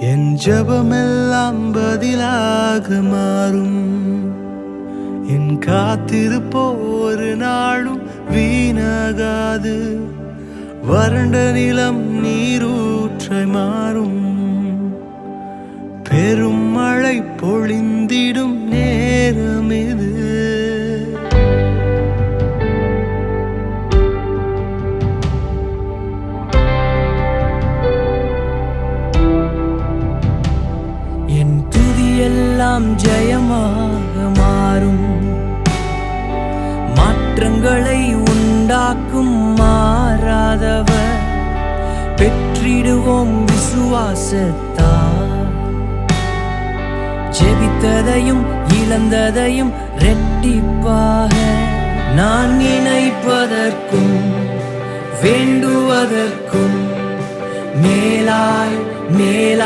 என் ஜபமெல்லாம் பதிலாக மாறும். என் காத்திருப்போ ஒரு நாளும் வீணாகாது. வறண்ட நிலம் நீரூற்றை மாறும். பெரும் மழை பொழிந்திடும். எல்லாம் ஜெயமாக மாறும். மாற்றங்களை உண்டாக்கும் மாறாதவர். பெற்றிடுவோம் விசுவாசத்தார். ஜெபித்ததையும் இழந்ததையும் ரெட்டிப்பாக நான் நினைப்பதற்கும் வேண்டுவதற்கும் மேலாய் மேலாய்